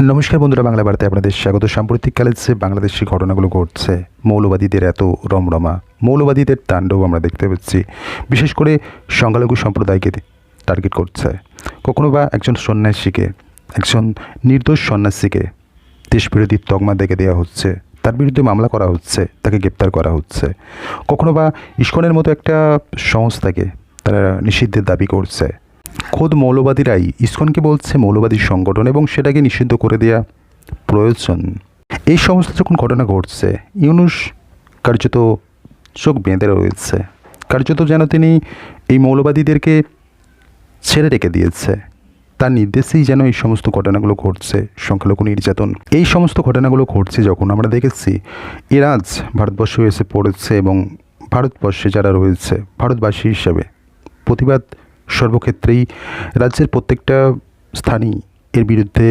নমস্কার বন্ধুরা, বাংলা বার্তায় আপনাদের স্বাগত। সাম্প্রতিককালে যে বাংলাদেশি ঘটনাগুলো ঘটছে, মৌলবাদীদের এত রমরমা, মৌলবাদীদের তাণ্ডব আমরা দেখতে পাচ্ছি। বিশেষ করে সংখ্যালঘু সম্প্রদায়কে টার্গেট করছে। কখনো বা একজন সন্ন্যাসীকে, একজন নির্দোষ সন্ন্যাসীকে দেশবিরোধী তকমা দেখে দেওয়া হচ্ছে। তার বিরুদ্ধে মামলা করা হচ্ছে, তাকে গ্রেপ্তার করা হচ্ছে। কখনো বা ইস্কনের মতো একটা সংস্থাকে তারা নিষিদ্ধের দাবি করছে। খোদ মৌলবাদীরাই ইসকনকে বলছে মৌলবাদী সংগঠন এবং সেটাকে নিষিদ্ধ করে দেওয়া প্রয়োজন। এই সমস্ত যখন ঘটনা ঘটছে, ইউনুস কার্যত চোখ বেঁধে রয়েছে। কার্যত যেন তিনি এই মৌলবাদীদেরকে ছেড়ে রেখে দিয়েছে। তার নির্দেশেই যেন এই সমস্ত ঘটনাগুলো ঘটছে, সংখ্যালঘু নির্যাতন। এই সমস্ত ঘটনাগুলো ঘটছে যখন আমরা দেখেছি ইরাজ ভারতবর্ষে এসে পড়েছে এবং ভারতবর্ষে যারা রয়েছে, ভারতবাসী হিসাবে প্রতিবাদ সর্বক্ষেত্রেই রাজ্যের প্রত্যেকটা স্থানই এর বিরুদ্ধে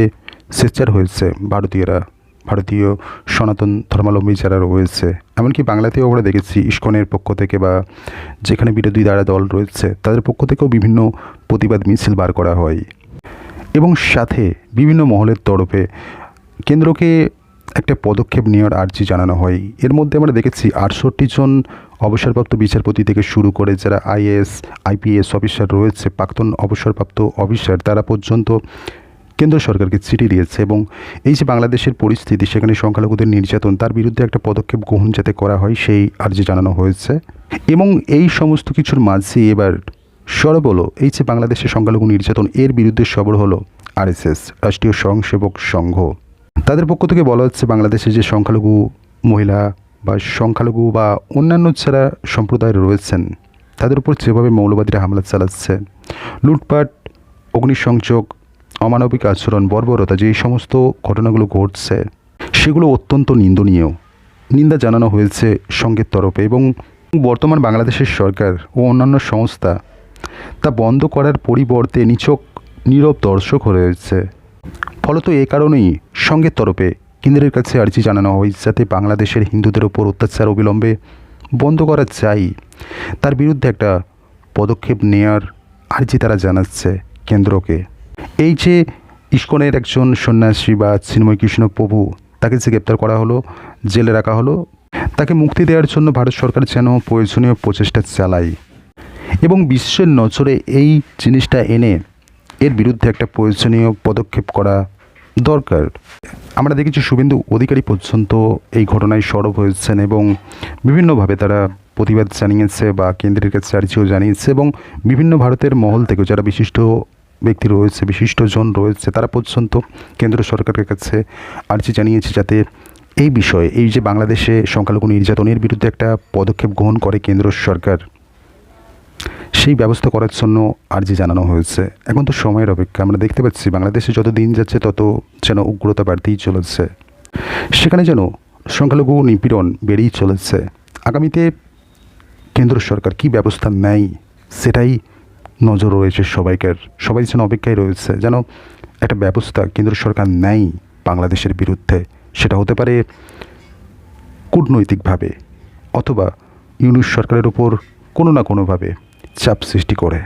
সেচার হয়েছে ভারতীয়রা, ভারতীয় সনাতন ধর্মাবলম্বী যারা রয়েছে। এমনকি বাংলাতেও আমরা দেখেছি ইস্কনের পক্ষ থেকে বা যেখানে বিরোধী দ্বারা দল রয়েছে, তাদের পক্ষ থেকেও বিভিন্ন প্রতিবাদ মিছিল বার করা হয়। এবং সাথে বিভিন্ন মহলের তরফে কেন্দ্রকে একটা পদক্ষেপ নেওয়ার আর্জি জানানো হয়। এর মধ্যে আমরা দেখেছি আটষট্টি জন অবসরপ্রাপ্ত বিচারপতি থেকে শুরু করে যারা আইএএস, আইপিএস অফিসার রয়েছে, প্রাক্তন অবসরপ্রাপ্ত অফিসার, তারা পর্যন্ত কেন্দ্র সরকারকে চিঠি দিয়েছে এবং এই যে বাংলাদেশের পরিস্থিতি, সেখানে সংখ্যালঘুদের নির্যাতন, তার বিরুদ্ধে একটা পদক্ষেপ গ্রহণ যাতে করা হয়, সেই আর্জি জানানো হয়েছে। এবং এই সমস্ত কিছুর মাঝে এবার সরব হলো এই যে বাংলাদেশের সংখ্যালঘু নির্যাতন, এর বিরুদ্ধে সবর হলো আরএসএস, রাষ্ট্রীয় স্বয়ংসেবক সংঘ। তাদের পক্ষ থেকে বলা হচ্ছে, বাংলাদেশে যে সংখ্যালঘু মহিলা বা সংখ্যালঘু বা অন্যান্য যারা সম্প্রদায় রয়েছেন, তাদের উপর যেভাবে মৌলবাদীরা হামলা চালাচ্ছে, লুটপাট, অগ্নিসংযোগ, অমানবিক আচরণ, বর্বরতা, যে সমস্ত ঘটনাগুলো ঘটছে, সেগুলো অত্যন্ত নিন্দনীয়। নিন্দা জানানো হয়েছে সঙ্গের তরফে এবং বর্তমান বাংলাদেশের সরকার ও অন্যান্য সংস্থা তা বন্ধ করার পরিবর্তে নিছক, নীরব দর্শক হয়ে রয়েছে। ফলত এ কারণেই সঙ্গের তরফে কেন্দ্রের কাছে আর্জি জানানো হয় যাতে বাংলাদেশের হিন্দুদের ওপর অত্যাচার অবিলম্বে বন্ধ করা চাই তার বিরুদ্ধে একটা পদক্ষেপ নেয়ার আর্জি তারা জানাচ্ছে কেন্দ্রকে। এই যে ইস্কনের একজন সন্ন্যাসী বা চিন্ময় কৃষ্ণ প্রভু, তাকে যে গ্রেপ্তার করা হলো, জেলে রাখা হলো, তাকে মুক্তি দেওয়ার জন্য ভারত সরকার যেন প্রয়োজনীয় প্রচেষ্টা চালায় এবং বিশ্বের নজরে এই জিনিসটা এনে এর বিরুদ্ধে একটা প্রয়োজনীয় পদক্ষেপ করা দরকার। আমরা দেখেছি শুভেন্দু অধিকারী পর্যন্ত এই ঘটনায় সরব হয়েছেন এবং বিভিন্নভাবে তারা প্রতিবাদ জানিয়েছে বা কেন্দ্রের কাছে আর্জিও জানিয়েছে এবং বিভিন্ন ভারতের মহল থেকেও যারা বিশিষ্ট ব্যক্তি রয়েছে, বিশিষ্টজন রয়েছে, তারা পর্যন্ত কেন্দ্র সরকারের কাছে আর্জি জানিয়েছে যাতে এই বিষয়ে, এই যে বাংলাদেশে সংখ্যালঘু নির্যাতনের বিরুদ্ধে একটা পদক্ষেপ গ্রহণ করে কেন্দ্র সরকার। সেই ব্যবস্থা করার জন্য আর্জি জানানো হয়েছে। এখন তো সময়ের অপেক্ষা। আমরা দেখতে পাচ্ছি, বাংলাদেশে যত দিন যাচ্ছে, তত যেন উগ্রতা বাড়তেই চলেছে। সেখানে যেন সংখ্যালঘু নিপীড়ন বেড়েই চলেছে। আগামীতে কেন্দ্র সরকার কি ব্যবস্থা নেয়, সেটাই নজর রয়েছে সবাইকার সবাই যেন অপেক্ষায় রয়েছে, যেন একটা ব্যবস্থা কেন্দ্র সরকার নেয় বাংলাদেশের বিরুদ্ধে। সেটা হতে পারে কূটনৈতিকভাবে অথবা ইউনুস সরকারের ওপর কোনো না কোনোভাবে। চাপ সৃষ্টি করে।